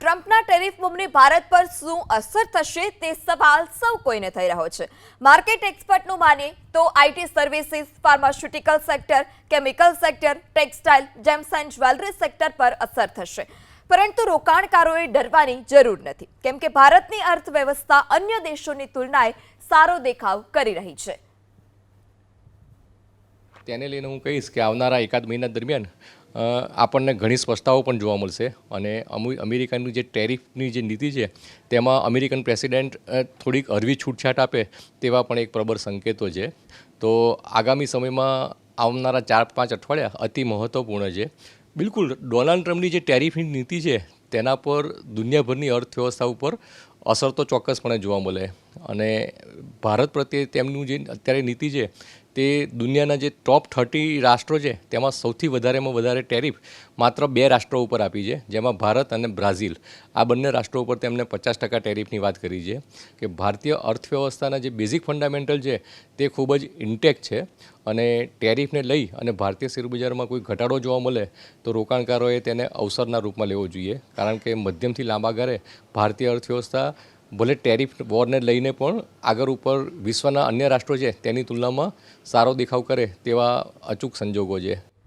ટ્રમ્પના ટેરિફ બોમ્બની ભારત પર શું અસર થશે તે સવાલ સૌ કોઈને થઈ રહ્યો છે. માર્કેટ એક્સપર્ટનું માનીએ તો IT services, pharmaceutical sector, chemical sector, textile, gems and jewellery sector પર અસર થશે. પરંતુ રોકાણકારોએ ડરવાની જરૂર નથી. કેમ કે ભારતની અર્થવ્યવસ્થા અન્ય દેશોની તુલનાએ સારો દેખાવ કરી રહી છે. તેને લઈને હું કહીશ કે આવનારા એકાદ મહિના દરમિયાન આપણને ઘણી સ્પષ્ટતાઓ પણ જોવા મળશે. અને અમુ અમેરિકાની જે ટેરિફની જે નીતિ છે, તેમાં અમેરિકન પ્રેસિડેન્ટ થોડીક હળવી છૂટછાટ આપે તેવા પણ એક પ્રબળ સંકેતો છે. તો આગામી સમયમાં આવનારા ચાર, પાંચ અઠવાડિયા અતિ મહત્ત્વપૂર્ણ છે. બિલકુલ, ડોનાલ્ડ ટ્રમ્પની જે ટેરિફની નીતિ છે, તેના પર દુનિયાભરની અર્થવ્યવસ્થા ઉપર અસર તો ચોક્કસપણે જોવા મળે. અને ભારત પ્રત્યે તેમનું જે અત્યારે નીતિ છે તે દુનિયાના જે ટોપ થર્ટી રાષ્ટ્રો છે, તેમાં સૌથી વધારેમાં વધારે ટેરિફ માત્ર બે રાષ્ટ્રો ઉપર આપી છે, જેમાં ભારત અને બ્રાઝિલ. આ બંને રાષ્ટ્રો ઉપર તેમણે પચાસ ટકા ટેરિફની વાત કરી છે કે ભારતીય અર્થવ્યવસ્થાના જે બેઝિક ફંડામેન્ટલ છે, તે ખૂબ જ ઇન્ટેક છે અને ટેરિફને લઈ અને ભારતીય શેરબજારમાં કોઈ ઘટાડો જોવા મળે તો રોકાણકારોએ તેને અવસરના રૂપમાં લેવો જોઈએ. કારણ કે મધ્યમથી લાંબા ગાળે ભારતીય અર્થવ્યવસ્થા ભલે ટેરિફ વોરને લઈને પણ આગળ ઉપર વિશ્વના અન્ય રાષ્ટ્રો છે, તેની તુલનામાં સારો દેખાવ કરે તેવા અચૂક સંજોગો છે.